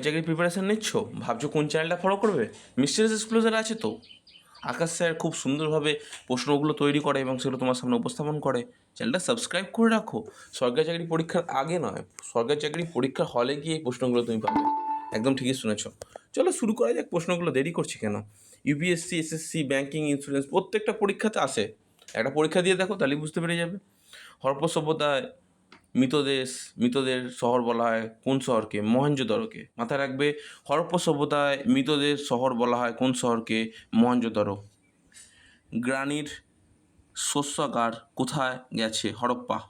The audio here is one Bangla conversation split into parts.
চাকরির প্রিপারেশান নিচ্ছ? ভাবছ কোন চ্যানেলটা ফলো করবে? মিস্টারিয়াস এক্সক্লুজার আছে তো। আকাশ স্যার খুব সুন্দরভাবে প্রশ্নগুলো তৈরি করে এবং সেগুলো তোমার সামনে উপস্থাপন করে। চ্যানেলটা সাবস্ক্রাইব করে রাখো। সরকারি চাকরি পরীক্ষার আগে নয় সরকারি চাকরি পরীক্ষার হলে গিয়ে প্রশ্নগুলো তুমি পাবে। একদম ঠিকই শুনেছ। চলো শুরু করা যাক প্রশ্নগুলো, দেরি করছি কেন? ইউপিএসসি এসএসসি ব্যাঙ্কিং ইন্স্যুরেন্স প্রত্যেকটা পরীক্ষাতে আসে। একটা পরীক্ষা দিয়ে দেখো, তাহলেই বুঝতে পেরে যাবে। হরপ্পা সভ্যতায় মৃতদেশ, মৃতদের শহর বলা হয়, কোন শহরকে? মহেঞ্জোদড়োকে মাথায় রাখবে, হরপ্পা সভ্যতায় মৃতদের শহর বলা হয় কোন শহরকে? মহেঞ্জোদড়ো গ্রানির শস্যাগার কোথায় গেছে? হরপ্পা।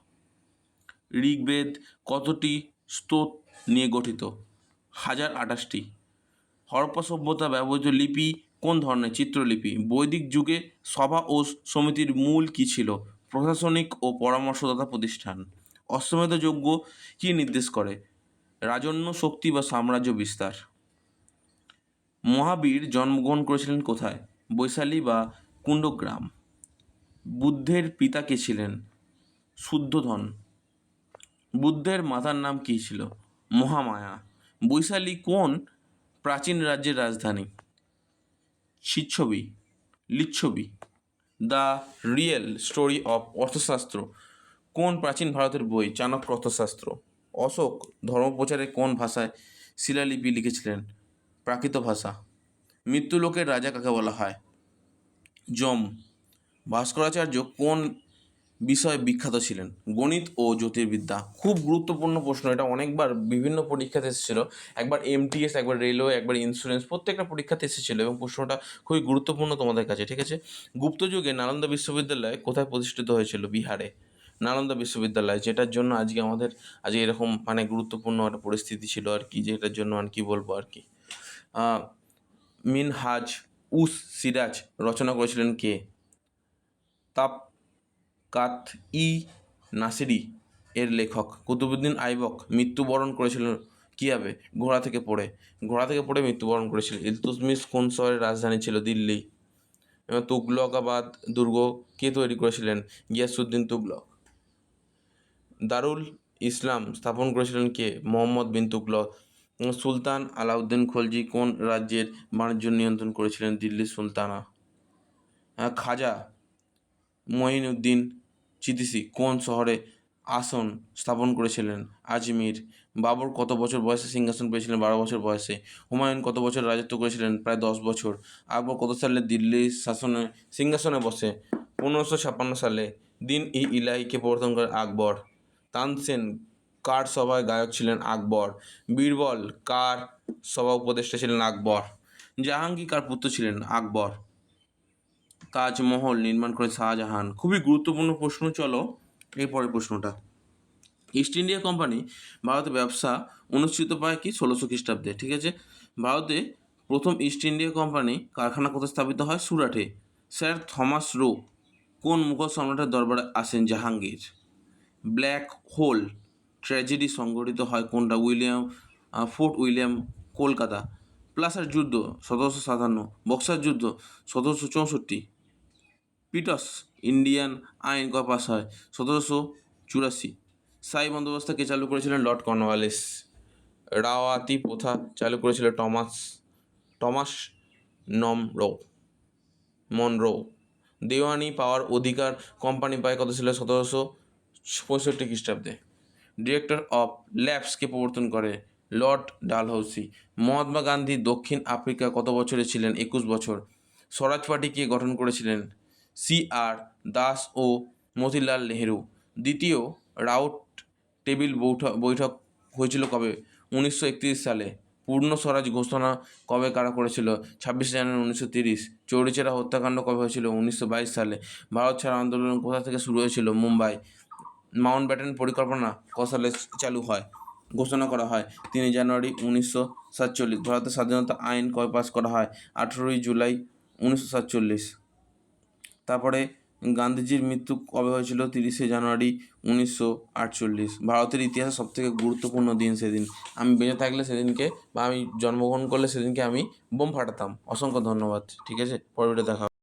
ঋগ্বেদ কতটি স্তোত নিয়ে গঠিত? হাজার আঠাশটি। হরপ্পা সভ্যতা ব্যবহৃত লিপি কোন ধরনের? চিত্রলিপি। বৈদিক যুগে সভা ও সমিতির মূল কী ছিল? প্রশাসনিক ও পরামর্শদাতা প্রতিষ্ঠান। অশ্বমেধ যজ্ঞ কী নির্দেশ করে? রাজন্য শক্তি বা সাম্রাজ্য বিস্তার। মহাবীর জন্মগ্রহণ করেছিলেন কোথায়? বৈশালী বা কুণ্ডগ্রাম। বুদ্ধের পিতা কে ছিলেন? শুদ্ধধন। বুদ্ধের মাতার নাম কী ছিল? মহামায়া। বৈশালী কোন প্রাচীন রাজ্যের রাজধানী? শিচ্ছবি, Lichchhavi. The real story of Arthashastra. কোন প্রাচীন ভারতের বই? চাণক্য অর্থশাস্ত্র। অশোক ধর্মপ্রচারে কোন ভাষায় শিলালিপি লিখেছিলেন? প্রাকৃত ভাষা। মৃত্যুলোকের রাজা কাকে বলা হয়? যম। ভাস্করাচার্য কোন বিষয়ে বিখ্যাত ছিলেন? গণিত ও জ্যোতির্বিদ্যা। খুব গুরুত্বপূর্ণ প্রশ্ন, এটা অনেকবার বিভিন্ন পরীক্ষাতে এসেছিল। একবার এমটিএস একবার রেলওয়ে, একবার ইন্স্যুরেন্স প্রত্যেকটা পরীক্ষাতে এসেছিল এবং প্রশ্নটা খুবই গুরুত্বপূর্ণ তোমাদের কাছে, ঠিক আছে? গুপ্ত যুগে নালন্দা বিশ্ববিদ্যালয় কোথায় প্রতিষ্ঠিত হয়েছিল? বিহারে। নালন্দা বিশ্ববিদ্যালয়, যেটার জন্য আজকে আমাদের, আজকে এরকম মানে গুরুত্বপূর্ণ একটা পরিস্থিতি ছিল আর কি, যেটার জন্য আর কি বলব আর কি। মিনহাজ উস সিরাজ রচনা করেছিলেন কে? তাপ কাত ই নাসিরি এর লেখক। কুতুবুদ্দিন আইবক মৃত্যুবরণ করেছিলেন কীভাবে? ঘোড়া থেকে পড়ে। ঘোড়া থেকে পড়ে মৃত্যুবরণ করেছিল। ইলতুৎমিশ কোন শহরের রাজধানী ছিল? দিল্লি। এবং তুগলকাবাদ দুর্গ কে তৈরি করেছিলেন? গিয়াসুদ্দিন তুগলক। দারুল ইসলাম স্থাপন করেছিলেন কে? মোহাম্মদ বিন তুগলক। সুলতান আলাউদ্দিন খলজি কোন রাজ্যের বাণিজ্য নিয়ন্ত্রণ করেছিলেন? দিল্লি সুলতানা। খাজা মঈনুদ্দিন চিদিসি কোন শহরে আসন স্থাপন করেছিলেন? আজমির। বাবর কত বছর বয়সে সিংহাসন পেয়েছিলেন? বারো বছর বয়সে। হুমায়ুন কত বছর রাজত্ব করেছিলেন? প্রায় দশ বছর। আকবর কত সালে দিল্লি শাসনে, সিংহাসনে বসে? পনেরোশো ছাপ্পান্ন সালে। দিন ই ইলাহিকে প্রবর্তন করেন আকবর। তানসেন, কার সভায় গায়ক ছিলেন আকবর? বীরবল, কার সভা উপদেষ্টা ছিলেন আকবর? জাহাঙ্গীর, কার পুত্র ছিলেন আকবর? তাজমহল নির্মাণ করে শাহজাহান। খুবই গুরুত্বপূর্ণ প্রশ্ন, চলো এরপরের প্রশ্নটা। ইস্ট ইন্ডিয়া কোম্পানি ভারতে ব্যবসা অনুষ্ঠিত পায় কি? ষোলোশো খ্রিস্টাব্দে, ঠিক আছে? ভারতে প্রথম ইস্ট ইন্ডিয়া কোম্পানি কারখানা কোথায় স্থাপিত হয়? সুরাটে। স্যার থমাস রো, কোন মুঘল সম্রাটের দরবারে আসেন জাহাঙ্গীর? ব্ল্যাক হোল ট্র্যাজেডি সংঘটিত হয় কোনটা? William Fort William, Kolkata. প্লাসার যুদ্ধ, সতেরোশো সাতান্ন। বক্সার যুদ্ধ, সতেরোশো চৌষট্টি। পিটস, ইন্ডিয়ান আইন কয় পাস হয়? সতেরোশো চুরাশি। সাই বন্দোবস্তকে চালু করেছিলেন? Lord Cornwallis. রাওয়াতি প্রথা চালু করেছিল টমাস টমাস নমরো, মনরো। দেওয়ানি পাওয়ার অধিকার কোম্পানি পায় কত ছিল? সতেরোশো পঁয়ষট্টি খ্রিস্টাব্দে। ডিরেক্টর অফ ল্যাবসকে প্রবর্তন করে লর্ড ডালহৌসি। মহাত্মা গান্ধী দক্ষিণ আফ্রিকা কত বছরে ছিলেন? একুশ বছর। স্বরাজ পার্টিকে গঠন করেছিলেন? সি আর দাস ও মতিলাল নেহেরু। দ্বিতীয় রাউট টেবিল বৈঠক বৈঠক হয়েছিল কবে? উনিশশো একত্রিশ সালে। পূর্ণ স্বরাজ ঘোষণা কবে কারা করেছিল? ছাব্বিশে জানুয়ারি উনিশশো তিরিশ। চৌরিচেরা হত্যাকাণ্ড কবে হয়েছিল? উনিশশো বাইশ সালে। ভারত ছাড়া আন্দোলন কোথা থেকে শুরু হয়েছিল? মুম্বাই। মাউন্ট ব্যাটেন পরিকল্পনা ক সালে চালু হয়। ঘোষণা করা হয়, তিন জানুয়ারি উনিশশো সাতচল্লিশ, ভারতের স্বাধীনতা আইন কয় পাস করা হয়? আঠেরোই জুলাই উনিশশো সাতচল্লিশ। তারপরে গান্ধীজির মৃত্যু কবে হয়েছিল? তিরিশে জানুয়ারি উনিশশো আটচল্লিশ। ভারতের ইতিহাসে সবথেকে গুরুত্বপূর্ণ দিন সেদিন। আমি বেঁচে থাকলে সেদিনকে বা আমি জন্মগ্রহণ করলে সেদিনকে আমি বোম ফাটাতাম। অসংখ্য ধন্যবাদ। ঠিক আছে? পরে ভিডিও দেখা।